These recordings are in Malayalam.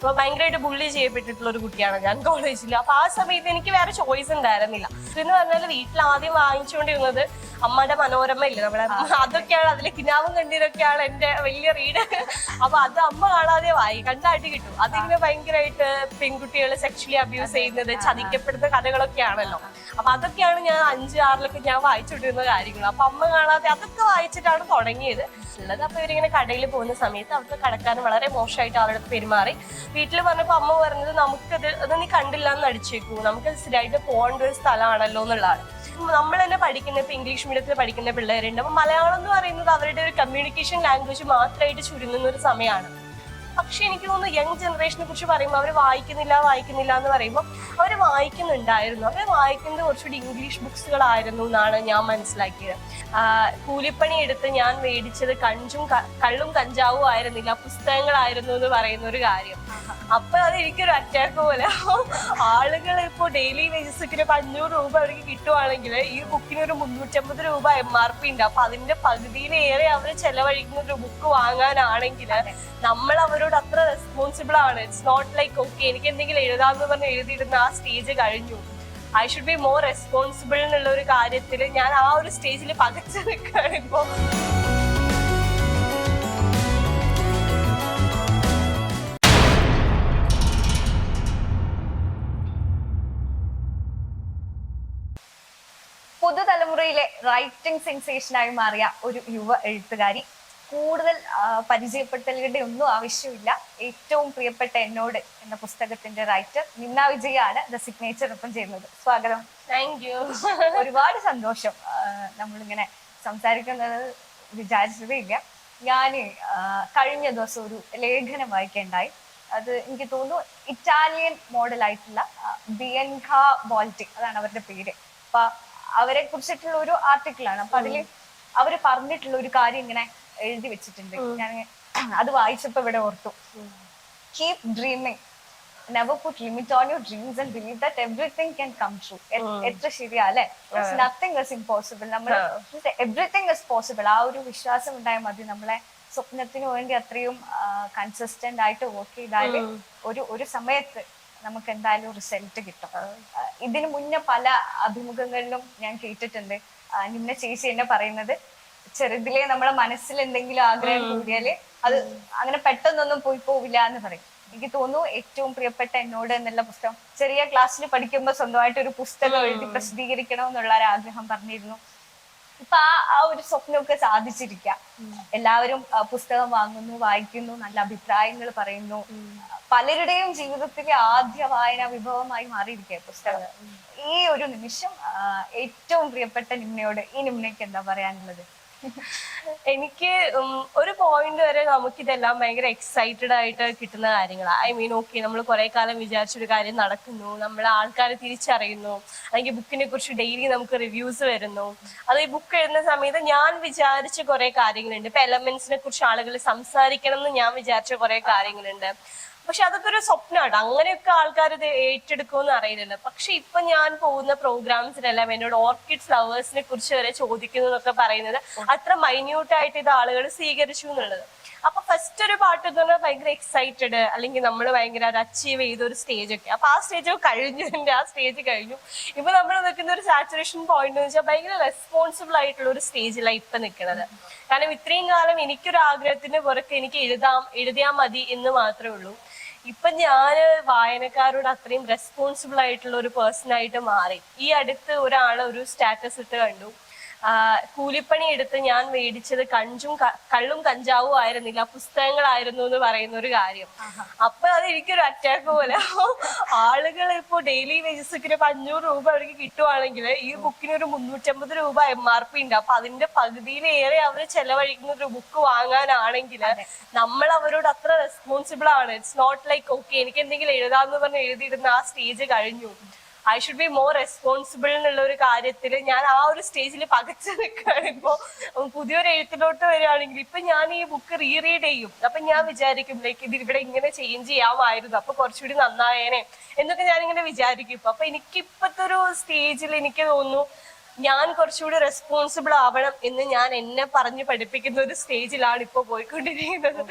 അപ്പൊ ഭയങ്കരമായിട്ട് ബുള്ളി ചെയ്യപ്പെട്ടിട്ടുള്ള ഒരു കുട്ടിയാണ് ഞാൻ കോളേജിൽ അപ്പൊ ആ സമയത്ത് എനിക്ക് വേറെ ചോയ്സ് ഉണ്ടായിരുന്നില്ല. എന്ന് പറഞ്ഞാൽ വീട്ടിൽ ആദ്യം വാങ്ങിച്ചുകൊണ്ടിരുന്നത് അമ്മയുടെ മനോരമ ഇല്ല? നമ്മളെ അതൊക്കെയാണ് അതിലെ കിനാവും കണ്ണീരൊക്കെയാണ് എന്റെ വലിയ റീഡ് അപ്പൊ അത് അമ്മ കാണാതെ വായി കണ്ടായിട്ട് കിട്ടും. അതിങ്ങനെ ഭയങ്കരമായിട്ട് പെൺകുട്ടികളെ സെക്ഷലി അബ്യൂസ് ചെയ്യുന്നത് ചതിക്കപ്പെടുന്ന കഥകളൊക്കെയാണല്ലോ. അപ്പൊ അതൊക്കെയാണ് ഞാൻ അഞ്ച് ആറിലൊക്കെ ഞാൻ വായിച്ചുകൊണ്ടിരുന്ന കാര്യങ്ങൾ. അപ്പൊ അമ്മ കാണാതെ അതൊക്കെ വായിച്ചിട്ടാണ് തുടങ്ങിയത്. ഉള്ളത് അപ്പൊ ഇവരിങ്ങനെ കടയിൽ പോകുന്ന സമയത്ത് അവിടുത്തെ കടക്കാരൻ വളരെ മോശമായിട്ട് അവരുടെ പെരുമാറി. വീട്ടിൽ പറഞ്ഞപ്പോ അമ്മ പറഞ്ഞത് നമുക്കത് അത് നീ കണ്ടില്ല എന്ന് അടിച്ചേക്കൂ നമുക്ക് സ്ഥിരമായിട്ട് പോകേണ്ട ഒരു സ്ഥലമാണല്ലോ എന്നുള്ളതാണ്. നമ്മൾ തന്നെ പഠിക്കുന്ന ഇപ്പൊ ഇംഗ്ലീഷ് മീഡിയത്തിൽ പഠിക്കുന്ന പിള്ളേരുണ്ട്. അപ്പൊ മലയാളം എന്ന് പറയുന്നത് അവരുടെ ഒരു കമ്മ്യൂണിക്കേഷൻ ലാംഗ്വേജ് മാത്രമായിട്ട് ചുരുങ്ങുന്ന ഒരു സമയമാണ് പക്ഷെ എനിക്ക് തോന്നുന്നു യങ് ജനറേഷനെ കുറിച്ച് പറയുമ്പോൾ അവർ വായിക്കുന്നില്ല വായിക്കുന്നില്ല എന്ന് പറയുമ്പോൾ അവർ വായിക്കുന്നുണ്ടായിരുന്നു. അവർ വായിക്കുന്നത് കുറച്ചുകൂടി ഇംഗ്ലീഷ് ബുക്സുകളായിരുന്നു എന്നാണ് ഞാൻ മനസ്സിലാക്കിയത്. കൂലിപ്പണി എടുത്ത് ഞാൻ മേടിച്ചത് കഞ്ചും കള്ളും കഞ്ചാവും ആയിരുന്നില്ല പുസ്തകങ്ങളായിരുന്നു എന്ന് പറയുന്ന ഒരു കാര്യം. അപ്പൊ അത് എനിക്കൊരു അറ്റാക്ക് പോലെ. ആളുകൾ ഇപ്പോ ഡെയിലി വേജസ് ഒരു അഞ്ഞൂറ് രൂപ അവർക്ക് കിട്ടുവാണെങ്കിൽ ഈ ബുക്കിന് ഒരു മുന്നൂറ്റമ്പത് രൂപ എം ആർ പി ഉണ്ട്. അപ്പൊ അതിന്റെ പകുതിയിലേറെ അവർ ചെലവഴിക്കുന്ന ഒരു ബുക്ക് വാങ്ങാനാണെങ്കിൽ നമ്മൾ അവരോട് അത്ര റെസ്പോൺസിബിൾ ആണ്. ഇറ്റ്സ് നോട്ട് ലൈക്ക് ഓക്കെ എനിക്ക് എന്തെങ്കിലും എഴുതാമെന്ന് പറഞ്ഞ് എഴുതിയിടുന്ന ആ സ്റ്റേജ് കഴിഞ്ഞു. I should be more responsible എന്നുള്ള ഒരു കാര്യത്തിൽ ഞാൻ ആ ഒരു സ്റ്റേജിൽ പകച്ചു നിൽക്കുകയാണ് ഇപ്പോൾ പുതുതലമുറയിലെ റൈറ്റിംഗ് സെൻസേഷനായി മാറിയ ഒരു യുവ എഴുത്തുകാരി കൂടുതൽ ആ, പരിചയപ്പെടുത്തലുകളുടെ ഒന്നും ആവശ്യമില്ല. ഏറ്റവും പ്രിയപ്പെട്ട എന്നോട് എന്ന പുസ്തകത്തിന്റെ റൈറ്റർ നിന്ന വിജയാണ് ദ സിഗ്നേച്ചർ ഒപ്പം ചെയ്യുന്നത്. സ്വാഗതം. താങ്ക് യു ഒരുപാട് സന്തോഷം നമ്മളിങ്ങനെ സംസാരിക്കുന്നത് വിചാരിച്ചതേ ഇല്ല ഞാൻ കഴിഞ്ഞ ദിവസം ഒരു ലേഖനം വായിക്കേണ്ടായി. അത് എനിക്ക് തോന്നുന്നു ഇറ്റാലിയൻ മോഡലായിട്ടുള്ള ബിയൻഖ ബോൾട്ടി അതാണ് അവരുടെ പേര്. അപ്പൊ അവരെ കുറിച്ചിട്ടുള്ള ഒരു ആർട്ടിക്കിളാണ്. അപ്പൊ അതിൽ അവർ പറഞ്ഞിട്ടുള്ള ഒരു കാര്യം ഇങ്ങനെ എഴുതി വെച്ചിട്ടുണ്ട്. ഞാൻ അത് വായിച്ചപ്പോ ഇവിടെ ഓർത്തു. Keep dreaming never put limit on your dreams and believe that everything can come true എത്ര ശരിയാ അല്ലെ? നത്തിങ് ഇസ് ഇമ്പോസിബിൾ നമ്മൾ എവറിത്തിങ് ഇസ് പോസിബിൾ ആ ഒരു വിശ്വാസം ഉണ്ടായാൽ മതി. നമ്മളെ സ്വപ്നത്തിന് വേണ്ടി അത്രയും കൺസിസ്റ്റന്റ് ആയിട്ട് വർക്ക് ചെയ്താൽ ഒരു ഒരു സമയത്ത് നമുക്ക് എന്തായാലും റിസൾട്ട് കിട്ടും. ഇതിനു മുന്നേ പല അഭിമുഖങ്ങളിലും ഞാൻ കേട്ടിട്ടുണ്ട്. നിന്ന ചേച്ചി എന്നെ പറയുന്നത് ചെറുതിലെ നമ്മളെ മനസ്സിൽ എന്തെങ്കിലും ആഗ്രഹം കൂടിയാൽ അത് അങ്ങനെ പെട്ടെന്നൊന്നും പോയി പോവില്ല എന്ന് പറയും. എനിക്ക് തോന്നുന്നു ഏറ്റവും പ്രിയപ്പെട്ട എന്നോട് എന്നുള്ള പുസ്തകം. ചെറിയ ക്ലാസ്സിൽ പഠിക്കുമ്പോൾ സ്വന്തമായിട്ട് ഒരു പുസ്തകം എഴുതി പ്രസിദ്ധീകരിക്കണം എന്നുള്ള ഒരു ആഗ്രഹം പറഞ്ഞിരുന്നു. ഇപ്പൊ ആ ആ ഒരു സ്വപ്നമൊക്കെ സാധിച്ചിരിക്കാം. എല്ലാവരും പുസ്തകം വാങ്ങുന്നു വായിക്കുന്നു നല്ല അഭിപ്രായങ്ങൾ പറയുന്നു. പലരുടെയും ജീവിതത്തിലെ ആദ്യ വായന വിഭവമായി മാറിയിരിക്കുക പുസ്തകം. ഈ ഒരു നിമിഷം ഏറ്റവും പ്രിയപ്പെട്ട നിമ്നയോട് ഈ നിമ്നയ്ക്ക് എന്താ പറയാനുള്ളത്? എനിക്ക് ഒരു പോയിന്റ് വരെ നമുക്കിതെല്ലാം ഭയങ്കര എക്സൈറ്റഡ് ആയിട്ട് കിട്ടുന്ന കാര്യങ്ങളാണ് ഐ മീൻ ഓക്കെ നമ്മൾ കുറെ കാലം വിചാരിച്ചൊരു കാര്യം നടക്കുന്നു. നമ്മൾ ആൾക്കാരെ തിരിച്ചറിയുന്നു. അല്ലെങ്കിൽ ബുക്കിനെ കുറിച്ച് ഡെയിലി നമുക്ക് റിവ്യൂസ് വരുന്നു. അത് ഈ ബുക്ക് എഴുതുന്ന സമയത്ത് ഞാൻ വിചാരിച്ച കുറെ കാര്യങ്ങളുണ്ട്. ഇപ്പൊ എലമെന്റ്സിനെ കുറിച്ച് ആളുകൾ സംസാരിക്കണം എന്ന് ഞാൻ വിചാരിച്ച കുറെ കാര്യങ്ങളുണ്ട്. പക്ഷെ അതൊക്കെ ഒരു സ്വപ്നമാണ് അങ്ങനെയൊക്കെ ആൾക്കാർ ഇത് ഏറ്റെടുക്കുമെന്ന് അറിയുന്നില്ല. പക്ഷെ ഇപ്പൊ ഞാൻ പോകുന്ന പ്രോഗ്രാംസിനെല്ലാം എന്നോട് ഓർക്കിഡ് ഫ്ലവേഴ്സിനെ കുറിച്ച് വരെ ചോദിക്കുന്നതൊക്കെ പറയുന്നത് അത്ര മൈന്യൂട്ട് ആയിട്ട് ഇത് ആളുകൾ സ്വീകരിച്ചു എന്നുള്ളത്. അപ്പൊ ഫസ്റ്റ് ഒരു പാട്ട് എന്ന് പറഞ്ഞാൽ ഭയങ്കര എക്സൈറ്റഡ് അല്ലെങ്കിൽ നമ്മൾ ഭയങ്കര അത് അച്ചീവ് ചെയ്ത ഒരു സ്റ്റേജ് ഒക്കെ. അപ്പൊ ആ സ്റ്റേജ് കഴിഞ്ഞു. എന്റെ ആ സ്റ്റേജ് കഴിഞ്ഞു. ഇപ്പൊ നമ്മൾ നിൽക്കുന്ന ഒരു സാച്ചുറേഷൻ പോയിന്റ് എന്ന് വെച്ചാൽ ഭയങ്കര റെസ്പോൺസിബിൾ ആയിട്ടുള്ള ഒരു സ്റ്റേജിലാണ് ഇപ്പൊ നിൽക്കുന്നത് കാരണം ഇത്രയും കാലം എനിക്കൊരു ആഗ്രഹത്തിന് പുറത്ത് എനിക്ക് എഴുതാം എഴുതിയാൽ മതി എന്ന് മാത്രമേ ഉള്ളൂ. ഇപ്പൊ ഞാൻ വായനക്കാരോട് അത്രയും റെസ്പോൺസിബിൾ ആയിട്ടുള്ള ഒരു പേഴ്സൺ ആയിട്ട് മാറി. ഈ അടുത്ത് ഒരാൾ ഒരു സ്റ്റാറ്റസ് ഇട്ട് കണ്ടു. കൂലിപ്പണി എടുത്ത് ഞാൻ മേടിച്ചത് കഞ്ചും കള്ളും കഞ്ചാവും ആയിരുന്നില്ല പുസ്തകങ്ങളായിരുന്നു എന്ന് പറയുന്ന ഒരു കാര്യം അപ്പൊ അത് എനിക്കൊരു അറ്റാക്ക് പോലെ. ആളുകൾ ഇപ്പൊ ഡെയിലി വേജസ് ഇപ്പൊ അഞ്ഞൂറ് രൂപ അവർക്ക് കിട്ടുവാണെങ്കിൽ ഈ ബുക്കിന് ഒരു മുന്നൂറ്റമ്പത് രൂപ എം ആർ പി ഉണ്ട്. അപ്പൊ അതിന്റെ പകുതിയിലേറെ അവർ ചെലവഴിക്കുന്ന ഒരു ബുക്ക് വാങ്ങാനാണെങ്കിൽ നമ്മൾ അവരോട് അത്ര റെസ്പോൺസിബിൾ ആണ്. ഇറ്റ്സ് നോട്ട് ലൈക്ക് ഓക്കെ എനിക്ക് എന്തെങ്കിലും എഴുതാന്ന് പറഞ്ഞ് എഴുതിയിരുന്ന ആ സ്റ്റേജ് കഴിഞ്ഞു. I should be more responsible എന്നുള്ള ഒരു കാര്യത്തിൽ ഞാൻ ആ ഒരു സ്റ്റേജിൽ പകച്ചു നിൽക്കുകയാണ് ഇപ്പോ പുതിയൊരു എഴുത്തിലോട്ട് വരികയാണെങ്കിൽ ഇപ്പൊ ഞാൻ ഈ ബുക്ക് റീറീഡ് ചെയ്യും. അപ്പൊ ഞാൻ വിചാരിക്കും ലൈക്ക് ഇത് ഇവിടെ ഇങ്ങനെ ചേഞ്ച് ചെയ്യാമായിരുന്നു. അപ്പൊ കുറച്ചുകൂടി നന്നായേനെ എന്നൊക്കെ ഞാൻ ഇങ്ങനെ വിചാരിക്കും. ഇപ്പൊ അപ്പൊ എനിക്ക് ഇപ്പത്തെ ഒരു സ്റ്റേജിൽ എനിക്ക് തോന്നുന്നു ഞാൻ കുറച്ചുകൂടി റെസ്പോൺസിബിൾ ആവണം എന്ന് ഞാൻ എന്നെ പറഞ്ഞ് പഠിപ്പിക്കുന്ന ഒരു സ്റ്റേജിലാണ് ഇപ്പൊ പോയിക്കൊണ്ടിരിക്കുന്നത്.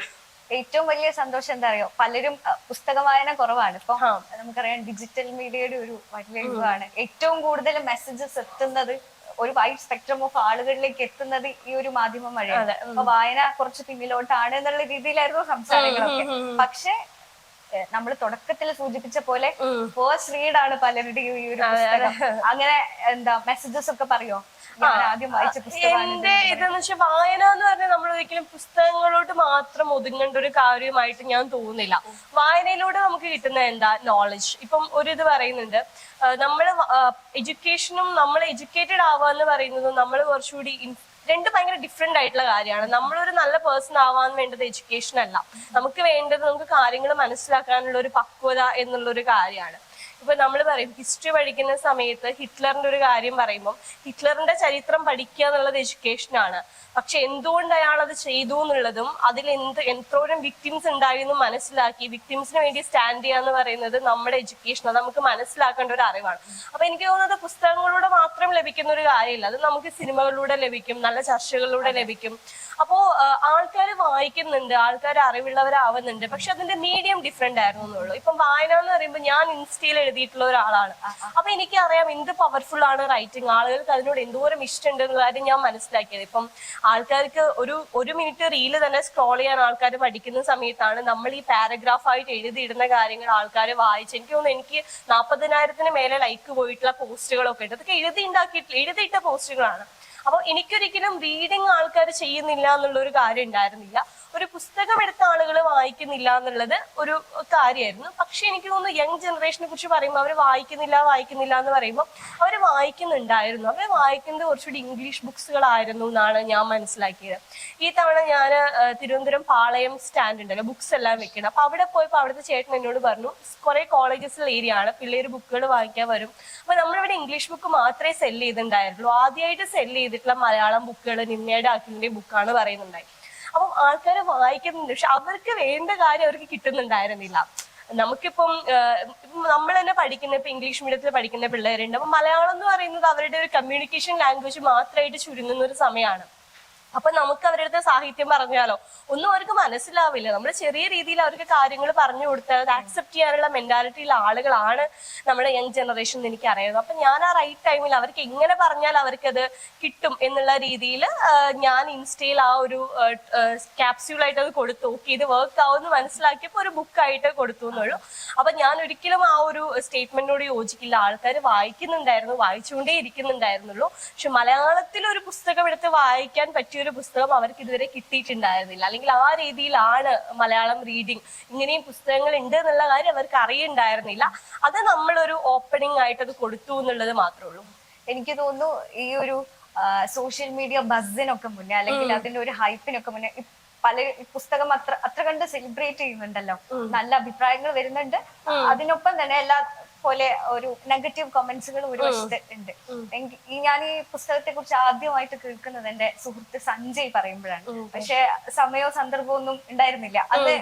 ഏറ്റവും വലിയ സന്തോഷം എന്താ അറിയോ? പലരും പുസ്തക വായന കുറവാണ്. ഇപ്പൊ നമുക്കറിയാം ഡിജിറ്റൽ മീഡിയയുടെ ഒരു വലിയ ഇതാണ് ഏറ്റവും കൂടുതൽ മെസ്സേജസ് എത്തുന്നത് ഒരു വൈഡ് സ്പെക്ട്രം ഓഫ് ആളുകളിലേക്ക് എത്തുന്നത് ഈ ഒരു മാധ്യമം വഴിയാണ്. അപ്പൊ വായന കുറച്ച് പിന്നിലോട്ടാണ് എന്നുള്ള രീതിയിലായിരുന്നു സംസാരങ്ങളൊക്കെ. പക്ഷെ നമ്മൾ തുടക്കത്തിൽ സൂചിപ്പിച്ച പോലെ ഫേസ്റ്റ് റീഡ് ആണ് പലരുടെയും ഈ ഒരു പുസ്തകം. അങ്ങനെ എന്താ മെസ്സേജസ് ഒക്കെ പറയോ? ആദ്യം വായിച്ച എന്റെ ഇതെന്ന് വെച്ചാൽ വായന എന്ന് പറഞ്ഞാൽ നമ്മൾ ഒരിക്കലും പുസ്തകങ്ങളോട് മാത്രം ഒതുങ്ങേണ്ട ഒരു കാര്യമായിട്ട് ഞാൻ തോന്നുന്നില്ല. വായനയിലൂടെ നമുക്ക് കിട്ടുന്ന എന്താ നോളജ് ഇപ്പം ഒരു ഇത് പറയുന്നുണ്ട് നമ്മൾ എഡ്യൂക്കേഷനും നമ്മൾ എഡ്യൂക്കേറ്റഡ് ആവുക എന്ന് പറയുന്നതും നമ്മൾ കുറച്ചുകൂടി രണ്ട് ഭയങ്കര ഡിഫറെന്റ് ആയിട്ടുള്ള കാര്യമാണ്. നമ്മളൊരു നല്ല പേഴ്സൺ ആവാൻ വേണ്ടത് എഡ്യൂക്കേഷൻ അല്ല. നമുക്ക് വേണ്ടത് നമുക്ക് കാര്യങ്ങൾ മനസ്സിലാക്കാനുള്ള ഒരു പക്വത എന്നുള്ള ഒരു കാര്യമാണ്. ഇപ്പൊ നമ്മൾ പറയും ഹിസ്റ്ററി പഠിക്കുന്ന സമയത്ത് ഹിറ്റ്ലറിന്റെ ഒരു കാര്യം പറയുമ്പോൾ ഹിറ്റ്ലറിന്റെ ചരിത്രം പഠിക്കുക എന്നുള്ളത് എഡ്യൂക്കേഷൻ ആണ്. പക്ഷെ എന്തുകൊണ്ട് അയാൾ അത് ചെയ്തു എന്നുള്ളതും അതിൽ എന്ത് എത്രോരം വിക്ടിംസ് ഉണ്ടായി എന്ന് മനസ്സിലാക്കി വിക്ടിംസിന് വേണ്ടി സ്റ്റാൻഡ് ചെയ്യുക എന്ന് പറയുന്നത് നമ്മുടെ എഡ്യൂക്കേഷൻ അത് നമുക്ക് മനസ്സിലാക്കേണ്ട ഒരു അറിവാണ്. അപ്പൊ എനിക്ക് തോന്നുന്നത് പുസ്തകങ്ങളിലൂടെ മാത്രം ലഭിക്കുന്ന ഒരു കാര്യമില്ല. അത് നമുക്ക് സിനിമകളിലൂടെ ലഭിക്കും നല്ല ചർച്ചകളിലൂടെ ലഭിക്കും. അപ്പോ ആൾക്കാർ വായിക്കുന്നുണ്ട് ആൾക്കാർ അറിവുള്ളവരാവുന്നുണ്ട്. പക്ഷെ അതിന്റെ മീഡിയം ഡിഫറെന്റ് ആയിരുന്നു എന്നുള്ളൂ ഇപ്പം വായന എന്ന് പറയുമ്പോൾ ഞാൻ ഇൻസ്റ്റയിൽ എഴുതിയിട്ടുള്ള ഒരാളാണ്. അപ്പൊ എനിക്ക് അറിയാം എന്ത് പവർഫുൾ ആണ് റൈറ്റിംഗ് ആളുകൾക്ക് അതിനോട് എന്തോരം ഇഷ്ടമുണ്ട് എന്നുള്ള കാര്യം ഞാൻ മനസ്സിലാക്കിയത്. ഇപ്പം ആൾക്കാർക്ക് ഒരു ഒരു മിനിറ്റ് റീൽ തന്നെ സ്ക്രോൾ ചെയ്യാൻ ആൾക്കാർ പഠിക്കുന്ന സമയത്താണ് നമ്മൾ ഈ പാരഗ്രാഫ് ആയിട്ട് എഴുതിയിടുന്ന കാര്യങ്ങൾ ആൾക്കാർ വായിച്ച് എനിക്ക് തോന്നുന്നു എനിക്ക് നാൽപ്പതിനായിരത്തിന് മേലെ ലൈക്ക് പോയിട്ടുള്ള പോസ്റ്റുകളൊക്കെ ഉണ്ട്. അതൊക്കെ എഴുതി ഉണ്ടാക്കിയിട്ടില്ല എഴുതിയിട്ട പോസ്റ്റുകളാണ് അപ്പൊ എനിക്കൊരിക്കലും റീഡിങ് ആൾക്കാർ ചെയ്യുന്നില്ല എന്നുള്ള ഒരു കാര്യം ഉണ്ടായിരുന്നില്ല. ഒരു പുസ്തകം എടുത്ത ആളുകൾ വായിക്കുന്നില്ല എന്നുള്ളത് ഒരു കാര്യമായിരുന്നു. പക്ഷെ എനിക്ക് തോന്നുന്നു യങ് ജനറേഷനെ കുറിച്ച് പറയുമ്പോൾ അവർ വായിക്കുന്നില്ല വായിക്കുന്നില്ല എന്ന് പറയുമ്പോൾ അവർ വായിക്കുന്നുണ്ടായിരുന്നു. അവർ വായിക്കുന്നത് കുറച്ചുകൂടി ഇംഗ്ലീഷ് ബുക്സുകളായിരുന്നു എന്നാണ് ഞാൻ മനസ്സിലാക്കിയത്. ഈ തവണ ഞാൻ തിരുവനന്തപുരം പാളയം സ്റ്റാൻഡ് ഉണ്ടല്ലോ ബുക്സ് എല്ലാം വെക്കണം. അപ്പൊ അവിടെ പോയപ്പോൾ അവിടുത്തെ ചേട്ടൻ എന്നോട് പറഞ്ഞു കുറെ കോളേജസിൽ ഏരിയ ആണ് പിള്ളേർ ബുക്കുകൾ വായിക്കാൻ വരും. അപ്പൊ നമ്മളിവിടെ ഇംഗ്ലീഷ് ബുക്ക് മാത്രമേ സെൽ ചെയ്തിട്ടുണ്ടായിരുന്നുള്ളൂ. ആദ്യമായിട്ട് സെൽ ചെയ്തിട്ടുള്ള മലയാളം ബുക്കുകൾ നിന്നയുടെ അഖിലിന്റെ ബുക്കാണ് പറയുന്നുണ്ടായി. ആൾക്കാർ വായിക്കുന്നുണ്ട്. പക്ഷെ അവർക്ക് വേണ്ട കാര്യം അവർക്ക് കിട്ടുന്നുണ്ടായിരുന്നില്ല. നമുക്കിപ്പം നമ്മൾ തന്നെ പഠിക്കുന്ന ഇപ്പൊ ഇംഗ്ലീഷ് മീഡിയത്തിൽ പഠിക്കുന്ന പിള്ളേരുണ്ട്. അപ്പൊ മലയാളം എന്ന് പറയുന്നത് അവരുടെ ഒരു കമ്മ്യൂണിക്കേഷൻ ലാംഗ്വേജ് മാത്രമായിട്ട് ചുരുങ്ങുന്ന ഒരു സമയമാണ്. അപ്പൊ നമുക്ക് അവരുടെ അടുത്ത് സാഹിത്യം പറഞ്ഞാലോ? ഒന്നും അവർക്ക് മനസ്സിലാവില്ല. നമ്മൾ ചെറിയ രീതിയിൽ അവർക്ക് കാര്യങ്ങൾ പറഞ്ഞു കൊടുത്താൽ അത് ആക്സെപ്റ്റ് ചെയ്യാനുള്ള മെന്റാലിറ്റിയിലുള്ള ആളുകളാണ് നമ്മുടെ യങ് ജനറേഷൻ എനിക്ക് അറിയുന്നത്. അപ്പൊ ഞാൻ ആ റൈറ്റ് ടൈമിൽ അവർക്ക് എങ്ങനെ പറഞ്ഞാൽ അവർക്കത് കിട്ടും എന്നുള്ള രീതിയിൽ ഞാൻ ഇൻസ്റ്റയിൽ ആ ഒരു ക്യാപ്സ്യൂൾ ആയിട്ട് അത് കൊടുത്തു. ഓക്കെ ഇത് വർക്ക് ആവുമെന്ന് മനസ്സിലാക്കിയപ്പോൾ ഒരു ബുക്കായിട്ട് കൊടുത്തു എന്നുള്ളൂ. അപ്പൊ ഞാൻ ഒരിക്കലും ആ ഒരു സ്റ്റേറ്റ്മെന്റിനോട് യോജിക്കില്ല. ആൾക്കാർ വായിക്കുന്നുണ്ടായിരുന്നു വായിച്ചുകൊണ്ടേ ഇരിക്കുന്നുണ്ടായിരുന്നുള്ളൂ. പക്ഷെ മലയാളത്തിൽ ഒരു പുസ്തകം എടുത്ത് വായിക്കാൻ പറ്റിയ ഒരു പുസ്തകം അവർക്ക് ഇതുവരെ കിട്ടിയിട്ടുണ്ടായിരുന്നില്ല. അല്ലെങ്കിൽ ആ രീതിയിലാണ് മലയാളം റീഡിങ് ഇങ്ങനെയും പുസ്തകങ്ങൾ ഉണ്ട് എന്നുള്ള കാര്യം അവർക്ക് അറിയുണ്ടായിരുന്നില്ല. അത് നമ്മളൊരു ഓപ്പണിംഗ് ആയിട്ട് അത് കൊടുത്തു എന്നുള്ളത് മാത്രമേ ഉള്ളൂ. എനിക്ക് തോന്നുന്നു ഈ ഒരു സോഷ്യൽ മീഡിയ ബസ്സിനൊക്കെ മുന്നേ അല്ലെങ്കിൽ അതിന്റെ ഒരു ഹൈപ്പിനൊക്കെ മുന്നേ പല പുസ്തകം അത്ര അത്ര കണ്ട് സെലിബ്രേറ്റ് ചെയ്യുന്നുണ്ടല്ലോ നല്ല അഭിപ്രായങ്ങൾ വരുന്നുണ്ട്. അതിനൊപ്പം തന്നെ എല്ലാ പോലെ ഒരു നെഗറ്റീവ് കമന്റ്സുകൾ ഒരു വശത്ത് ഉണ്ട്. ഞാൻ ഈ പുസ്തകത്തെ കുറിച്ച് ആദ്യമായിട്ട് കേൾക്കുന്നത് എന്റെ സുഹൃത്ത് സഞ്ജയ് പറയുമ്പോഴാണ്. പക്ഷെ സമയവും സന്ദർഭവും ഒന്നും ഉണ്ടായിരുന്നില്ല. അത്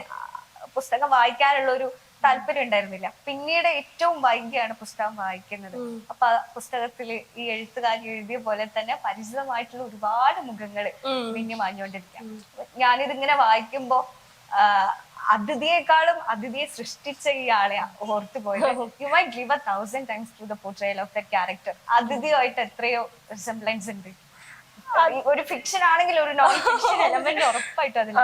പുസ്തകം വായിക്കാനുള്ള ഒരു താല്പര്യം ഉണ്ടായിരുന്നില്ല. പിന്നീട് ഏറ്റവും വൈകിയാണ് പുസ്തകം വായിക്കുന്നത്. അപ്പൊ ആ പുസ്തകത്തിൽ ഈ എഴുത്തുകാരി എഴുതിയ പോലെ തന്നെ പരിചിതമായിട്ടുള്ള ഒരുപാട് മുഖങ്ങൾ മിന്നി മാഞ്ഞുകൊണ്ടിരിക്കാം ഞാനിതിങ്ങനെ വായിക്കുമ്പോ അതിഥിയെക്കാളും അതിഥിയെ സൃഷ്ടിച്ച ഇയാളെ ഓർത്തു പോയത് you may give a thousand times to the portrayal of the character അതിഥിയായിട്ട് എത്രയോ റിസംബ്ലൻസ് ഉണ്ട്. ഒരു ഫിക്ഷൻ ആണെങ്കിൽ ഒരു നോൺ ഫിക്ഷൻ എലമെന്റ് ഉറപ്പായിട്ട് അതിൽ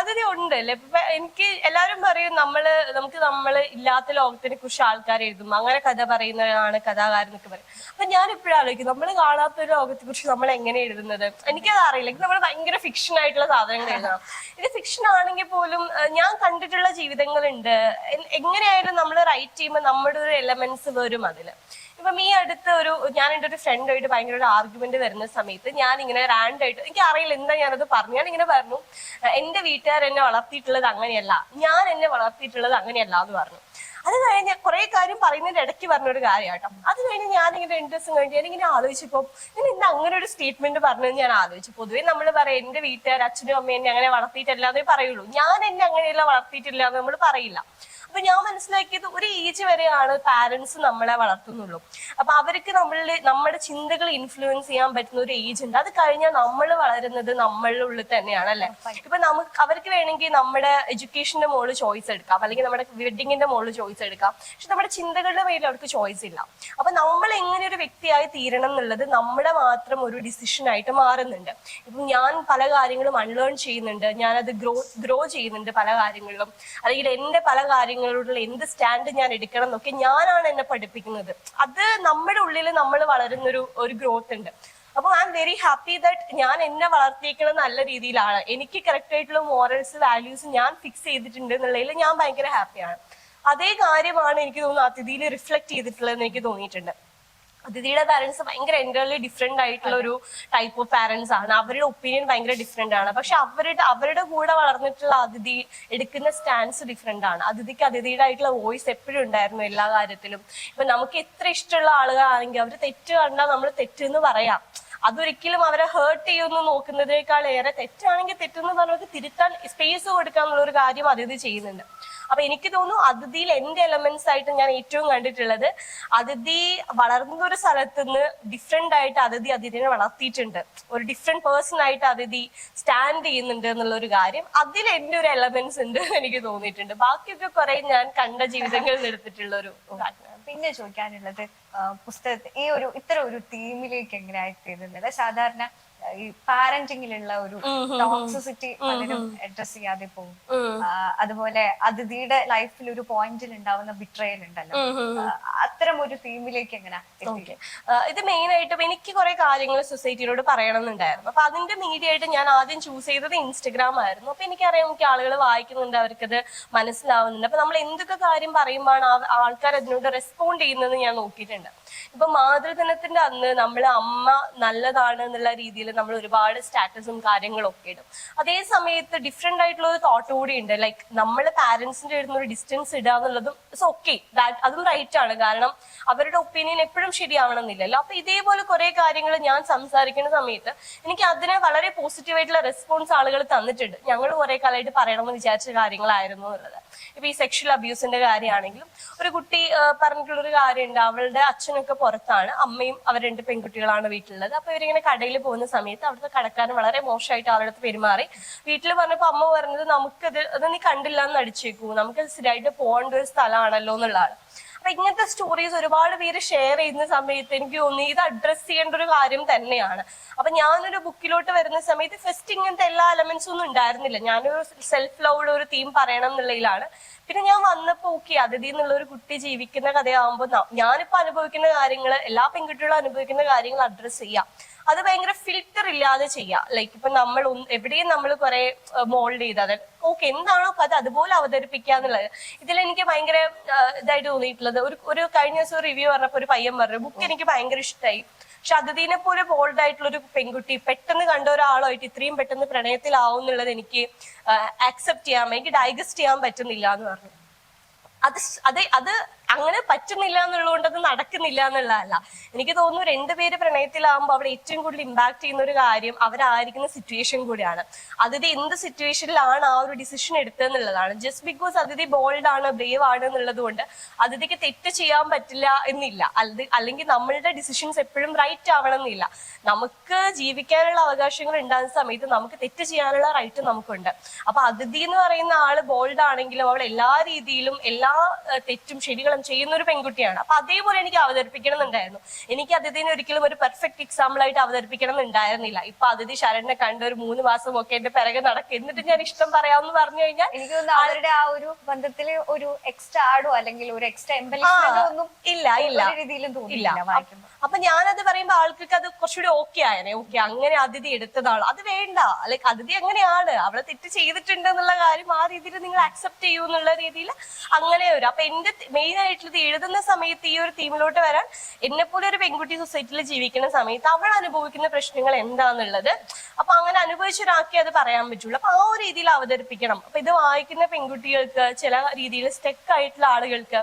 അതിന് ഉണ്ട്. അല്ലേ? ഇപ്പൊ എനിക്ക് എല്ലാരും പറയും നമ്മൾ നമുക്ക് നമ്മൾ ഇല്ലാത്ത ലോകത്തിനെ കുറിച്ച് ആൾക്കാർ എഴുതും. അങ്ങനെ കഥ പറയുന്നതാണ് കഥാകാരൻ എന്നൊക്കെ പറയും. അപ്പൊ ഞാൻ എപ്പോഴും ആലോചിക്കും നമ്മൾ കാണാത്ത ഒരു ലോകത്തെ കുറിച്ച് നമ്മൾ എങ്ങനെ എഴുതുന്നത്? എനിക്കത് അറിയില്ല. നമ്മൾ ഭയങ്കര ഫിക്ഷൻ ആയിട്ടുള്ള സാധനങ്ങൾ എഴുതണം. ഇത് ഫിക്ഷൻ ആണെങ്കിൽ പോലും ഞാൻ കണ്ടിട്ടുള്ള ജീവിതങ്ങളുണ്ട്. എങ്ങനെയായാലും നമ്മൾ റൈറ്റ് ചെയ്യുമ്പോൾ നമ്മുടെ ഒരു എലമെന്റ്സ് വരും അതിൽ. ഇപ്പം ഈ അടുത്ത് ഒരു ഞാൻ എന്റെ ഒരു ഫ്രണ്ടായിട്ട് ഭയങ്കര ഒരു ആർഗ്യുമെന്റ് വരുന്ന സമയത്ത് ഞാൻ ഇങ്ങനെ റാൻഡായിട്ട് എനിക്ക് അറിയില്ല എന്താ ഞാനത് പറഞ്ഞു ഞാൻ ഇങ്ങനെ പറഞ്ഞു എന്റെ വീട്ടുകാർ എന്നെ വളർത്തിയിട്ടുള്ളത് അങ്ങനെയല്ല. ഞാൻ എന്നെ വളർത്തിയിട്ടുള്ളത് അങ്ങനെയല്ല എന്ന് പറഞ്ഞു. അത് കഴിഞ്ഞ് കുറെ കാര്യം പറയുന്നതിന്റെ ഇടയ്ക്ക് പറഞ്ഞൊരു കാര്യം കേട്ടോ. അത് കഴിഞ്ഞ് ഞാനിങ്ങനെ രണ്ട് ദിവസം കഴിഞ്ഞ് ഞാനിങ്ങനെ ആലോചിച്ചപ്പോൾ ഞാൻ ഇന്ന് അങ്ങനെ ഒരു സ്റ്റേറ്റ്മെന്റ് പറഞ്ഞത് ഞാൻ ആലോചിച്ചു. പൊതുവേ നമ്മൾ പറയാം എന്റെ വീട്ടുകാർ അച്ഛനും അമ്മയും എന്നെ അങ്ങനെ വളർത്തിയിട്ടില്ല പറയുള്ളൂ. ഞാൻ എന്നെ അങ്ങനെയല്ല വളർത്തിയിട്ടില്ല എന്ന് നമ്മൾ പറയില്ല. അപ്പൊ ഞാൻ മനസ്സിലാക്കിയത് ഒരു ഏജ് വരെയാണ് പാരന്റ്സ് നമ്മളെ വളർത്തുന്നുള്ളൂ. അപ്പൊ അവർക്ക് നമ്മളിൽ നമ്മുടെ ചിന്തകൾ ഇൻഫ്ലുവൻസ് ചെയ്യാൻ പറ്റുന്ന ഒരു ഏജ് ഉണ്ട്. അത് കഴിഞ്ഞാൽ നമ്മൾ വളരുന്നത് നമ്മളുടെ ഉള്ളിൽ തന്നെയാണ് അല്ലെ? ഇപ്പൊ നമുക്ക് അവർക്ക് വേണമെങ്കിൽ നമ്മുടെ എഡ്യൂക്കേഷന്റെ മുകളിൽ ചോയ്സ് എടുക്കാം. അല്ലെങ്കിൽ നമ്മുടെ വെഡിങ്ങിന്റെ മുകളിൽ ചോയ്സ് എടുക്കാം. പക്ഷെ നമ്മുടെ ചിന്തകളുടെ പേരിൽ അവർക്ക് ചോയ്സ് ഇല്ല. അപ്പൊ നമ്മൾ എങ്ങനെ ഒരു വ്യക്തിയായി തീരണം എന്നുള്ളത് നമ്മുടെ മാത്രം ഒരു ഡിസിഷൻ ആയിട്ട് മാറുന്നുണ്ട്. ഇപ്പം ഞാൻ പല കാര്യങ്ങളും അൺലേൺ ചെയ്യുന്നുണ്ട്. ഞാനത് ഗ്രോ ഗ്രോ ചെയ്യുന്നുണ്ട് പല കാര്യങ്ങളിലും. അല്ലെങ്കിൽ എന്റെ പല കാര്യങ്ങളോടുള്ള എന്ത് സ്റ്റാൻഡ് ഞാൻ എടുക്കണം എന്നൊക്കെ ഞാനാണ് എന്നെ പഠിപ്പിക്കുന്നത്. അത് നമ്മുടെ ഉള്ളിൽ നമ്മൾ വളരുന്നൊരു ഒരു ഗ്രോത്ത് ഉണ്ട്. അപ്പൊ I M very happy that ഞാൻ എന്നെ വളർത്തിയേക്കണ നല്ല രീതിയിലാണ്. എനിക്ക് കറക്റ്റ് ആയിട്ടുള്ള മോറൽസ് വാല്യൂസ് ഞാൻ ഫിക്സ് ചെയ്തിട്ടുണ്ട് എന്നുള്ളതിൽ ഞാൻ ഭയങ്കര ഹാപ്പിയാണ് അതേ കാര്യമാണ് എനിക്ക് തോന്നുന്നു അതിഥിയിൽ റിഫ്ലക്ട് ചെയ്തിട്ടുള്ളതെന്ന് എനിക്ക് തോന്നിയിട്ടുണ്ട്. അതിഥിയുടെ പാരന്റ്സ് ഭയങ്കര എന്റർലി ഡിഫറെന്റ് ആയിട്ടുള്ള ഒരു ടൈപ്പ് ഓഫ് പാരന്റ്സ് ആണ്. അവരുടെ ഒപ്പീനിയൻ ഭയങ്കര ഡിഫറെന്റ് ആണ്. പക്ഷെ അവരുടെ അവരുടെ കൂടെ വളർന്നിട്ടുള്ള അതിഥി എടുക്കുന്ന സ്റ്റാൻസ് ഡിഫറെന്റ് ആണ്. അതിഥിക്ക് അതിഥിയുടെ ആയിട്ടുള്ള വോയിസ് എപ്പോഴും ഉണ്ടായിരുന്നു എല്ലാ കാര്യത്തിലും. ഇപ്പൊ നമുക്ക് എത്ര ഇഷ്ടമുള്ള ആളുകളാണെങ്കിൽ അവർ തെറ്റ് കണ്ടാൽ നമ്മൾ തെറ്റെന്ന് പറയാം. അതൊരിക്കലും അവരെ ഹേർട്ട് ചെയ്യുമെന്ന് നോക്കുന്നതിനേക്കാൾ ഏറെ തെറ്റാണെങ്കിൽ തെറ്റെന്ന് പറഞ്ഞവർക്ക് തിരുത്താൻ സ്പേസ് കൊടുക്കുക ഒരു കാര്യം അതിഥി ചെയ്യുന്നുണ്ട്. അപ്പൊ എനിക്ക് തോന്നുന്നു അതിഥിയിൽ എന്റെ എലമെന്റ്സ് ആയിട്ട് ഞാൻ ഏറ്റവും കണ്ടിട്ടുള്ളത് അതിഥി വളർന്ന ഒരു സ്ഥലത്ത് നിന്ന് ഡിഫറെന്റ് ആയിട്ട് അതിഥി അതിഥിനെ വളർത്തിയിട്ടുണ്ട്. ഒരു ഡിഫറെന്റ് പേഴ്സൺ ആയിട്ട് അതിഥി സ്റ്റാൻഡ് ചെയ്യുന്നുണ്ട് എന്നുള്ള ഒരു കാര്യം അതിൽ എന്റെ ഒരു എലമെന്റ്സ് ഉണ്ട് എന്ന് എനിക്ക് തോന്നിയിട്ടുണ്ട്. ബാക്കിയൊക്കെ കുറെ ഞാൻ കണ്ട ജീവിതങ്ങളിൽ എടുത്തിട്ടുള്ള ഒരു പിന്നെ ചോദിക്കാനുള്ളത് പുസ്തകത്തെ ഈ ഒരു ഇത്ര ഒരു തീമിലേക്ക് എങ്ങനെയായി തീരുന്നത് സാധാരണ ഈ പാരന്റിങ്ങിലുള്ള ഒരു ടോക്സിസിറ്റി പലരും അഡ്രസ് ചെയ്യാതെ പോകും. അതുപോലെ അതിഥിയുടെ ലൈഫിൽ ഒരു പോയിന്റിൽ ഉണ്ടാവുന്ന ബിട്രയൽ ഉണ്ടല്ലോ. അത്തരം ഒരു തീമിലേക്ക് എങ്ങനെ ഇത് മെയിൻ ആയിട്ടും എനിക്ക് കുറെ കാര്യങ്ങൾ സൊസൈറ്റിയോട് പറയണമെന്നുണ്ടായിരുന്നു. അപ്പൊ അതിന്റെ മീഡിയ ആയിട്ട് ഞാൻ ആദ്യം ചൂസ് ചെയ്തത് ഇൻസ്റ്റഗ്രാം ആയിരുന്നു. അപ്പൊ എനിക്കറിയാം എനിക്ക് ആളുകൾ വായിക്കുന്നുണ്ട് അവർക്കത് മനസ്സിലാവുന്നുണ്ട്. അപ്പൊ നമ്മൾ എന്തൊക്കെ കാര്യം പറയുമ്പോഴാണ് ആൾക്കാർ അതിനോട് റെസ്പോണ്ട് ചെയ്യുന്നത് ഞാൻ നോക്കിയിട്ടുണ്ട്. ഇപ്പൊ മാതൃദിനത്തിന്റെ അന്ന് നമ്മൾ അമ്മ നല്ലതാണ് എന്നുള്ള രീതിയിൽ നമ്മൾ ഒരുപാട് സ്റ്റാറ്റസും കാര്യങ്ങളും ഒക്കെ ഇടും. അതേ സമയത്ത് ഡിഫറെന്റ് ആയിട്ടുള്ള ഒരു തോട്ട് കൂടി ഉണ്ട്. ലൈക്ക് നമ്മൾ പാരന്റ്സിന്റെ അടുത്ത് ഒരു ഡിസ്റ്റൻസ് ഇടുക എന്നുള്ളതും ഇറ്റ്സ് ഓക്കെ അതും റൈറ്റ് ആണ്. കാരണം അവരുടെ ഒപ്പീനിയൻ എപ്പോഴും ശരിയാവണമെന്നില്ലല്ലോ. അപ്പൊ ഇതേപോലെ കുറെ കാര്യങ്ങൾ ഞാൻ സംസാരിക്കുന്ന സമയത്ത് എനിക്ക് അതിനെ വളരെ പോസിറ്റീവായിട്ടുള്ള റെസ്പോൺസ് ആളുകൾ തന്നിട്ടുണ്ട്. ഞങ്ങൾ കുറെ കാലമായിട്ട് പറയണമെന്ന് വിചാരിച്ച കാര്യങ്ങളായിരുന്നു എന്നുള്ളത്. ഇപ്പൊ ഈ സെക്ഷൽ അബ്യൂസിന്റെ കാര്യമാണെങ്കിലും ഒരു കുട്ടി പറഞ്ഞിട്ടുള്ള ഒരു കാര്യമുണ്ട്. അവളുടെ അച്ഛനൊക്കെ പുറത്താണ്. അമ്മയും അവർ രണ്ട് പെൺകുട്ടികളാണ് വീട്ടിലുള്ളത്. അപ്പൊ ഇവരിങ്ങനെ കടയിൽ പോകുന്ന സമയത്ത് അവിടുത്തെ കടക്കാരൻ വളരെ മോശമായിട്ട് അവരുടെ അടുത്ത് പെരുമാറി. വീട്ടിൽ പറഞ്ഞപ്പോ അമ്മ പറഞ്ഞത് നമുക്കത് അത് നീ കണ്ടില്ല എന്ന് അടിച്ചേക്കൂ നമുക്ക് സ്ഥിരമായിട്ട് പോകേണ്ട ഒരു സ്ഥലമാണല്ലോ എന്നുള്ളതാണ് അപ്പൊ ഇങ്ങനത്തെ സ്റ്റോറീസ് ഒരുപാട് പേര് ഷെയർ ചെയ്യുന്ന സമയത്ത് എനിക്ക് തോന്നി ഇത് അഡ്രസ് ചെയ്യേണ്ട ഒരു കാര്യം തന്നെയാണ്. അപ്പൊ ഞാനൊരു ബുക്കിലോട്ട് വരുന്ന സമയത്ത് ഫസ്റ്റ് ഇങ്ങനത്തെ എല്ലാ എലമെന്റ്സും ഒന്നും ഉണ്ടായിരുന്നില്ല. ഞാനൊരു സെൽഫ് ലവ് ഒരു തീം പറയണം എന്നുള്ളതിലാണ്. പിന്നെ ഞാൻ വന്നപ്പോ ഓക്കെ അതിഥി എന്നുള്ള ഒരു കുട്ടി ജീവിക്കുന്ന കഥയാകുമ്പോൾ ഞാനിപ്പോ അനുഭവിക്കുന്ന കാര്യങ്ങൾ എല്ലാ പെൺകുട്ടികളും അനുഭവിക്കുന്ന കാര്യങ്ങൾ അഡ്രസ് ചെയ്യാം. അത് ഭയങ്കര ഫിൽറ്റർ ഇല്ലാതെ ചെയ്യാം. ലൈക്ക് ഇപ്പൊ നമ്മൾ എവിടെയും നമ്മൾ കുറെ മോൾഡ് ചെയ്ത് അത് ഓക്കെ എന്താണോ കഥ അതുപോലെ അവതരിപ്പിക്കുക എന്നുള്ളത്. ഇതിൽ എനിക്ക് ഭയങ്കര ഇതായിട്ട് തോന്നിയിട്ടുള്ളത്. ഒരു ഒരു കഴിഞ്ഞ ദിവസം റിവ്യൂ പറഞ്ഞപ്പോ ഒരു പയ്യൻ പറഞ്ഞു ബുക്ക് എനിക്ക് ഭയങ്കര ഇഷ്ടമായി പക്ഷെ അതിനെ പോലെ ബോൾഡ് ആയിട്ടുള്ള ഒരു പെൺകുട്ടി പെട്ടെന്ന് കണ്ട ഒരാളായിട്ട് ഇത്രയും പെട്ടെന്ന് പ്രണയത്തിലാവും എന്നുള്ളത് എനിക്ക് ആക്സെപ്റ്റ് ചെയ്യാൻ എനിക്ക് ഡൈജസ്റ്റ് ചെയ്യാൻ പറ്റുന്നില്ല എന്ന് പറഞ്ഞു. അതെ അത് അത് അങ്ങനെ പറ്റുന്നില്ല എന്നുള്ളതുകൊണ്ട് അത് നടക്കുന്നില്ല എന്നുള്ളതല്ല. എനിക്ക് തോന്നുന്നു രണ്ടുപേര് പ്രണയത്തിലാവുമ്പോൾ അവിടെ ഏറ്റവും കൂടുതൽ ഇമ്പാക്ട് ചെയ്യുന്ന ഒരു കാര്യം അവരായിരിക്കുന്ന സിറ്റുവേഷൻ കൂടിയാണ്. അതിഥി എന്ത് സിറ്റുവേഷനിലാണ് ആ ഒരു ഡിസിഷൻ എടുത്തതെന്നുള്ളതാണ്. ജസ്റ്റ് ബിക്കോസ് അതിഥി ബോൾഡ് ആണ് ബ്രേവ് ആണ് എന്നുള്ളത് കൊണ്ട് അതിഥിക്ക് തെറ്റ് ചെയ്യാൻ പറ്റില്ല എന്നില്ല. അത് അല്ലെങ്കിൽ നമ്മളുടെ ഡിസിഷൻസ് എപ്പോഴും റൈറ്റ് ആവണം എന്നില്ല നമുക്ക് ജീവിക്കാനുള്ള അവകാശങ്ങൾ ഉണ്ടാകുന്ന സമയത്ത് നമുക്ക് തെറ്റ് ചെയ്യാനുള്ള റൈറ്റ് നമുക്കുണ്ട്. അപ്പൊ അതിഥി എന്ന് പറയുന്ന ആൾ ബോൾഡ് ആണെങ്കിലും അവൾ എല്ലാ രീതിയിലും എല്ലാ തെറ്റും ശരികളും ചെയ്യുന്ന ഒരു പെൺകുട്ടിയാണ്. അപ്പൊ അതേപോലെ എനിക്ക് അവതരിപ്പിക്കണം എന്നുണ്ടായിരുന്നു എനിക്ക് അതിഥിനെ ഒരിക്കലും ഒരു പെർഫെക്റ്റ് എക്സാമ്പിൾ ആയിട്ട് അവതരിപ്പിക്കണം എന്നുണ്ടായിരുന്നില്ല ഇപ്പൊ അതിഥി ശരണിനെ കണ്ട ഒരു മൂന്ന് മാസം ഒക്കെ എന്റെ പിറകെ നടക്കും. എന്നിട്ട് ഞാൻ ഇഷ്ടം പറയാമെന്ന് പറഞ്ഞു കഴിഞ്ഞാൽ എനിക്ക് തോന്നുന്നു അവരുടെ ആ ഒരു ബന്ധത്തിൽ ഒരു എക്സ്ട്രാ ആഡോ അല്ലെങ്കിൽ ഒരു എക്സ്ട്രാ ഒന്നും ഇല്ല ഇല്ല. ഒരു രീതിയിലും വായിക്കുമ്പോൾ അപ്പൊ ഞാനത് പറയുമ്പോ ആൾക്കൊക്കെ അത് കുറച്ചുകൂടി ഓക്കെ ആയനെ. ഓക്കെ അങ്ങനെ അതിഥി എടുത്തതാണ്. അത് വേണ്ട. ലൈക്ക് അതിഥി അങ്ങനെയാണ് അവളെ തെറ്റ് ചെയ്തിട്ടുണ്ട് എന്നുള്ള കാര്യം ആ രീതിയിൽ നിങ്ങൾ ആക്സെപ്റ്റ് ചെയ്യൂ എന്നുള്ള രീതിയിൽ അങ്ങനെ വരും. അപ്പൊ എന്റെ മെയിൻ ആയിട്ടുള്ളത് എഴുതുന്ന സമയത്ത് ഈ ഒരു തീമിലോട്ട് വരാൻ എന്നെ പോലെ ഒരു പെൺകുട്ടി സൊസൈറ്റിയിൽ ജീവിക്കുന്ന സമയത്ത് അവൾ അനുഭവിക്കുന്ന പ്രശ്നങ്ങൾ എന്താണെന്നുള്ളത് അപ്പൊ അങ്ങനെ അനുഭവിച്ചൊരാക്കി അത് പറയാൻ പറ്റുള്ളൂ. അപ്പൊ ആ ഒരു രീതിയിൽ അവതരിപ്പിക്കണം. അപ്പൊ ഇത് വായിക്കുന്ന പെൺകുട്ടികൾക്ക് ചില രീതിയിൽ സ്റ്റെക്ക് ആയിട്ടുള്ള ആളുകൾക്ക്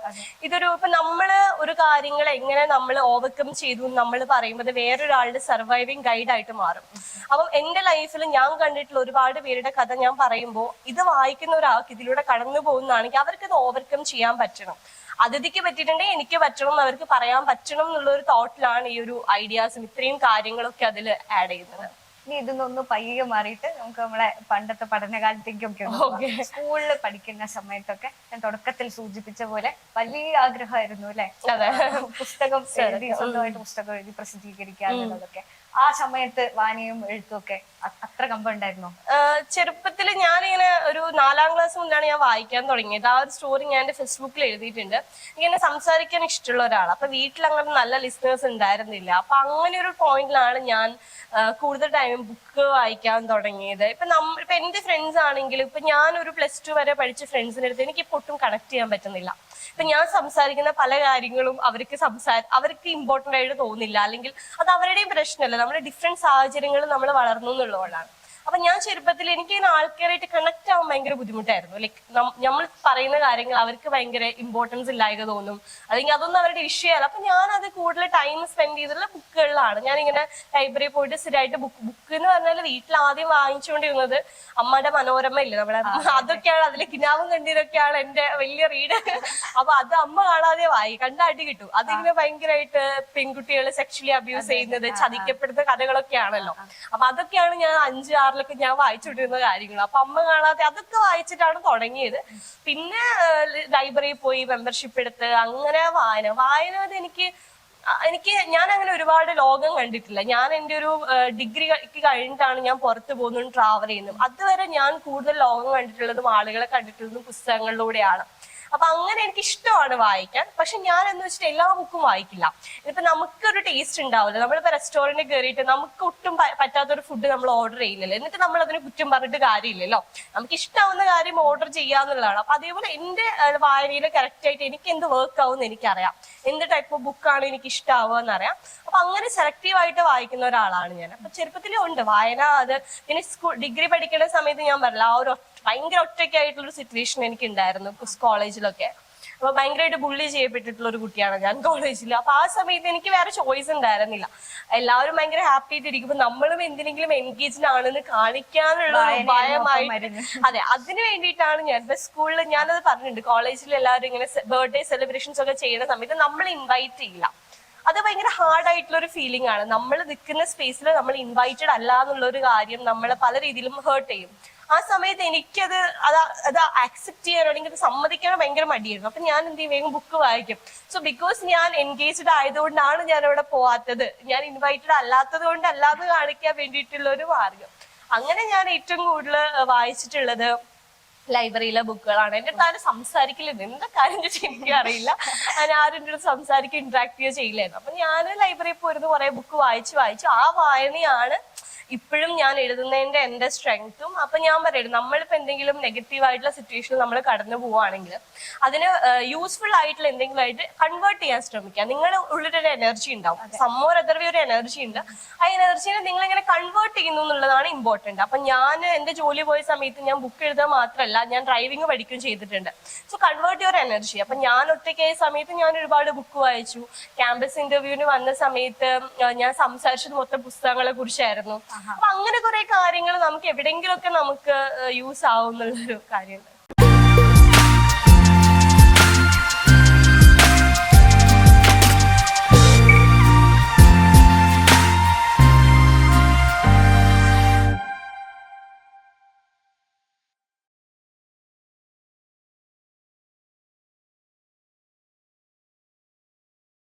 ഇതൊരു ഇപ്പൊ നമ്മൾ ഒരു കാര്യങ്ങൾ എങ്ങനെ നമ്മൾ ഓവർകം ചെയ്തു നമ്മൾ പറയുമ്പോൾ വേറൊരാളുടെ സർവൈവിങ് ഗൈഡ് ആയിട്ട് മാറും. അപ്പം എന്റെ ലൈഫിൽ ഞാൻ കണ്ടിട്ടുള്ള ഒരുപാട് പേരുടെ കഥ ഞാൻ പറയുമ്പോൾ ഇത് വായിക്കുന്ന ഒരാൾക്ക് ഇതിലൂടെ കടന്നു പോകുന്നതാണെങ്കിൽ അവർക്ക് ഇത് ഓവർകം ചെയ്യാൻ പറ്റണം. അതിഥിക്ക് പറ്റിയിട്ടുണ്ടെങ്കിൽ എനിക്ക് പറ്റണം എന്ന് അവർക്ക് പറയാൻ പറ്റണം എന്നുള്ള ഒരു തോട്ടിലാണ് ഈ ഒരു ഐഡിയാസും ഇത്രയും കാര്യങ്ങളൊക്കെ അതിൽ ആഡ് ചെയ്യുന്നത്. ഇനി ഇതൊന്നൊന്ന് പയ്യെ മാറിയിട്ട് നമുക്ക് നമ്മളെ പണ്ടത്തെ പഠനകാലത്തേക്കൊക്കെ. സ്കൂളിൽ പഠിക്കുന്ന സമയത്തൊക്കെ ഞാൻ തുടക്കത്തിൽ സൂചിപ്പിച്ച പോലെ വലിയ ആഗ്രഹമായിരുന്നു അല്ലെ? അതെ. പുസ്തകം എഴുതി സ്വന്തമായിട്ട് പുസ്തകം എഴുതി പ്രസിദ്ധീകരിക്കുക എന്നുള്ളതൊക്കെ. ആ സമയത്ത് വായനയും എഴുത്തും ഒക്കെ അത്ര കമ്പം ഉണ്ടായിരുന്നോ ചെറുപ്പത്തിൽ ഞാനിങ്ങനെ ഒരു നാലാം ക്ലാസ് മുതലാണ് ഞാൻ വായിക്കാൻ തുടങ്ങിയത്. ആ ഒരു സ്റ്റോറി ഞാൻ എന്റെ ഫേസ്ബുക്കിൽ എഴുതിയിട്ടുണ്ട്. ഇങ്ങനെ സംസാരിക്കാൻ ഇഷ്ടമുള്ള ഒരാൾ അപ്പൊ വീട്ടിൽ അങ്ങനെ നല്ല ലിസ്ണേഴ്സ് ഉണ്ടായിരുന്നില്ല. അപ്പൊ അങ്ങനെ ഒരു പോയിന്റിലാണ് ഞാൻ കൂടുതൽ ടൈം ബുക്ക് വായിക്കാൻ തുടങ്ങിയത്. ഇപ്പൊ നമ്മ ഇപ്പൊ എന്റെ ഫ്രണ്ട്സ് ആണെങ്കിലും ഇപ്പൊ ഞാൻ ഒരു പ്ലസ് ടു വരെ പഠിച്ച ഫ്രണ്ട്സിന്റെ അടുത്ത് എനിക്ക് ഒട്ടും കണക്ട് ചെയ്യാൻ പറ്റുന്നില്ല. ഇപ്പൊ ഞാൻ സംസാരിക്കുന്ന പല കാര്യങ്ങളും അവർക്ക് സംസാര അവർക്ക് ഇമ്പോർട്ടന്റ് ആയിട്ട് തോന്നില്ല. അല്ലെങ്കിൽ അത് അവരുടെയും പ്രശ്നമല്ല. നമ്മുടെ ഡിഫറെന്റ് സാഹചര്യങ്ങൾ നമ്മൾ വളർന്നു എന്നുള്ളതാണ്. അപ്പൊ ഞാൻ ചെറുപ്പത്തിൽ എനിക്ക് ഇങ്ങനെ ആൾക്കാരായിട്ട് കണക്ട് ആവാൻ ഭയങ്കര ബുദ്ധിമുട്ടായിരുന്നു. ലൈക്ക് നമ്മൾ പറയുന്ന കാര്യങ്ങൾ അവർക്ക് ഭയങ്കര ഇമ്പോർട്ടൻസ് ഇല്ലായക തോന്നും. അല്ലെങ്കിൽ അതൊന്നും അവരുടെ വിഷയമല്ല അപ്പൊ ഞാൻ അത് കൂടുതൽ ടൈം സ്പെൻഡ് ചെയ്തിട്ടുള്ള ബുക്കുകളിലാണ് ഞാൻ ഇങ്ങനെ ലൈബ്രറി പോയിട്ട് സ്ഥിരമായിട്ട് ബുക്ക് ബുക്ക് എന്ന് പറഞ്ഞാൽ വീട്ടിൽ ആദ്യം വാങ്ങിച്ചുകൊണ്ടിരുന്നത് അമ്മയുടെ മനോരമ ഇല്ലേ? നമ്മുടെ അതൊക്കെയാണ്. അതിലെ കിനാവും കണ്ടിരൊക്കെയാണ് എന്റെ വലിയ റീഡ് അപ്പൊ അത് അമ്മ കാണാതെ വായി കണ്ടാട്ടി കിട്ടും. അതിങ്ങനെ ഭയങ്കരമായിട്ട് പെൺകുട്ടികളെ സെക്ഷലി അബ്യൂസ് ചെയ്യുന്നത് ചതിക്കപ്പെടുന്ന കഥകളൊക്കെയാണല്ലോ. അപ്പൊ അതൊക്കെയാണ് ഞാൻ അഞ്ച് ആറിലൊക്കെ ഞാൻ വായിച്ചുകൊണ്ടിരുന്ന കാര്യങ്ങൾ. അപ്പൊ അമ്മ കാണാതെ അതൊക്കെ വായിച്ചിട്ടാണ് തുടങ്ങിയത്. പിന്നെ ലൈബ്രറിയിൽ പോയി മെമ്പർഷിപ്പ് എടുത്ത് അങ്ങനെ വായന. വായന എനിക്ക് എനിക്ക് ഞാൻ അങ്ങനെ ഒരുപാട് ലോകം കണ്ടിട്ടില്ല. ഞാൻ എന്റെ ഒരു ഡിഗ്രി കഴിഞ്ഞിട്ടാണ് ഞാൻ പുറത്ത് പോകുന്നതും ട്രാവൽ ചെയ്യുന്നതും. അതുവരെ ഞാൻ കൂടുതൽ ലോകം കണ്ടിട്ടുള്ളതും ആളുകളെ കണ്ടിട്ടുള്ളതും പുസ്തകങ്ങളിലൂടെയാണ്. അപ്പൊ അങ്ങനെ എനിക്ക് ഇഷ്ടമാണ് വായിക്കാൻ. പക്ഷെ ഞാൻ എന്ന് വെച്ചിട്ട് എല്ലാ ബുക്കും വായിക്കില്ല. ഇപ്പൊ നമുക്കൊരു ടേസ്റ്റ് ഉണ്ടാവില്ല. നമ്മളിപ്പോ റെസ്റ്റോറന്റിൽ കയറിയിട്ട് നമുക്ക് ഒട്ടും പറ്റാത്ത പറ്റാത്തൊരു ഫുഡ് നമ്മൾ ഓർഡർ ചെയ്യുന്നില്ല. എന്നിട്ട് നമ്മൾ അതിന് കുറ്റം പറഞ്ഞിട്ട് കാര്യമില്ലല്ലോ. നമുക്ക് ഇഷ്ടാവുന്ന കാര്യം ഓർഡർ ചെയ്യാന്നുള്ളതാണ്. അപ്പൊ അതേപോലെ എന്റെ വായനയിൽ കറക്റ്റ് ആയിട്ട് എനിക്ക് എന്ത് വർക്ക് ആവും എന്ന് എനിക്കറിയാം. എന്ത് ടൈപ്പ് ഓഫ് ബുക്കാണ് എനിക്ക് ഇഷ്ടമാവുക എന്നറിയാം. അപ്പൊ അങ്ങനെ സെലക്റ്റീവ് ആയിട്ട് വായിക്കുന്ന ഒരാളാണ് ഞാൻ. അപ്പൊ ചെറുപ്പത്തിലേ ഉണ്ട്. വായന അത് പിന്നെ സ്കൂൾ ഡിഗ്രി പഠിക്കുന്ന സമയത്ത് ഞാൻ പറഞ്ഞില്ല ആ ഒരു ഭയങ്കര ഒറ്റയ്ക്കായിട്ടുള്ള ഒരു സിറ്റുവേഷൻ എനിക്ക് ഉണ്ടായിരുന്നു കോളേജിലൊക്കെ അപ്പൊ ഭയങ്കരമായിട്ട് ബുള്ളി ചെയ്യപ്പെട്ടിട്ടുള്ള ഒരു കുട്ടിയാണ് ഞാൻ കോളേജിൽ അപ്പൊ ആ സമയത്ത് എനിക്ക് വേറെ ചോയ്സ് ഉണ്ടായിരുന്നില്ല. എല്ലാവരും ഭയങ്കര ഹാപ്പി ആയിട്ട് ഇരിക്കുമ്പോ നമ്മളും എന്തിനെങ്കിലും എൻഗേജ്ഡ് ആണെന്ന് കാണിക്കാനുള്ള ഭയമായിട്ട് അതെ അതിന് വേണ്ടിയിട്ടാണ് ഞാൻ. ഇപ്പൊ സ്കൂളിൽ ഞാനത് പറഞ്ഞിട്ടുണ്ട്. കോളേജിൽ എല്ലാവരും ഇങ്ങനെ ബർത്ത്ഡേ സെലിബ്രേഷൻസ് ഒക്കെ ചെയ്യുന്ന സമയത്ത് നമ്മൾ ഇൻവൈറ്റ് ചെയ്യില്ല. അത് ഭയങ്കര ഹാർഡ് ആയിട്ടുള്ള ഒരു ഫീലിംഗ് ആണ്. നമ്മൾ നിൽക്കുന്ന സ്പേസിൽ നമ്മൾ ഇൻവൈറ്റഡ് അല്ല എന്നുള്ള ഒരു കാര്യം നമ്മളെ പല രീതിയിലും ഹേർട്ട് ചെയ്യും. ആ സമയത്ത് എനിക്കത് അത് അത് ആക്സെപ്റ്റ് ചെയ്യാനോ അല്ലെങ്കിൽ അത് സമ്മതിക്കാനോ ഭയങ്കര മടിയായിരുന്നു. അപ്പൊ ഞാൻ എന്ത് ചെയ്യും? വേഗം ബുക്ക് വായിക്കും. സോ ബിക്കോസ് ഞാൻ എൻഗേജ്ഡ് ആയതുകൊണ്ടാണ് ഞാൻ അവിടെ പോവാത്തത്. ഞാൻ ഇൻവൈറ്റഡ് അല്ലാത്തത് കൊണ്ട് അല്ലാതെ കാണിക്കാൻ വേണ്ടിയിട്ടുള്ള ഒരു മാർഗം അങ്ങനെ ഞാൻ ഏറ്റവും കൂടുതൽ വായിച്ചിട്ടുള്ളത് ലൈബ്രറിയിലെ ബുക്കുകളാണ്. എന്റെ അടുത്ത് ആരും സംസാരിക്കില്ല എന്താ കാര്യം എനിക്ക് അറിയില്ല. ഞാൻ ആരും എന്റെ അടുത്ത് സംസാരിക്കുക ഇന്ററാക്ട് ചെയ്യുക ചെയ്യില്ലായിരുന്നു. അപ്പൊ ഞാൻ ലൈബ്രറിയിൽ പോയിരുന്നു. കുറെ ബുക്ക് വായിച്ച് വായിച്ചു ആ വായനയാണ് ഇപ്പോഴും ഞാൻ എഴുതുന്നതിന്റെ എന്റെ സ്ട്രെങ്ത്തും അപ്പൊ ഞാൻ പറയുന്നത് നമ്മളിപ്പോ എന്തെങ്കിലും നെഗറ്റീവ് ആയിട്ടുള്ള സിറ്റുവേഷനിൽ നമ്മൾ കടന്നു പോവുകയാണെങ്കിൽ അതിന് യൂസ്ഫുൾ ആയിട്ടുള്ള എന്തെങ്കിലും ആയിട്ട് കൺവേർട്ട് ചെയ്യാൻ ശ്രമിക്കുക നിങ്ങളുടെ ഉള്ളിലൊരു എനർജി ഉണ്ടാവും. സമ്മോർ അതർവേ ഒരു എനർജി ഉണ്ട്. ആ എനർജിനെ നിങ്ങൾ എങ്ങനെ കൺവേർട്ട് ചെയ്യുന്നു എന്നുള്ളതാണ് ഇമ്പോർട്ടന്റ് അപ്പൊ ഞാൻ എന്റെ ജോലി പോയ സമയത്ത് ഞാൻ ബുക്ക് എഴുതുക മാത്രമല്ല ഞാൻ ഡ്രൈവിംഗ് പഠിക്കുകയും ചെയ്തിട്ടുണ്ട്. സോ കൺവേർട്ട് യുവർ എനർജി അപ്പൊ ഞാൻ ഒറ്റയ്ക്കായ സമയത്ത് ഞാൻ ഒരുപാട് ബുക്ക് വായിച്ചു. ക്യാമ്പസ് ഇന്റർവ്യൂവിന് വന്ന സമയത്ത് ഞാൻ സംസാരിച്ചത് മൊത്തം പുസ്തകങ്ങളെ കുറിച്ചായിരുന്നു. അപ്പൊ അങ്ങനെ കുറെ കാര്യങ്ങൾ നമുക്ക് എവിടെയെങ്കിലുമൊക്കെ നമുക്ക് യൂസ് ആവുന്നുള്ളൊരു കാര്യമുണ്ട്.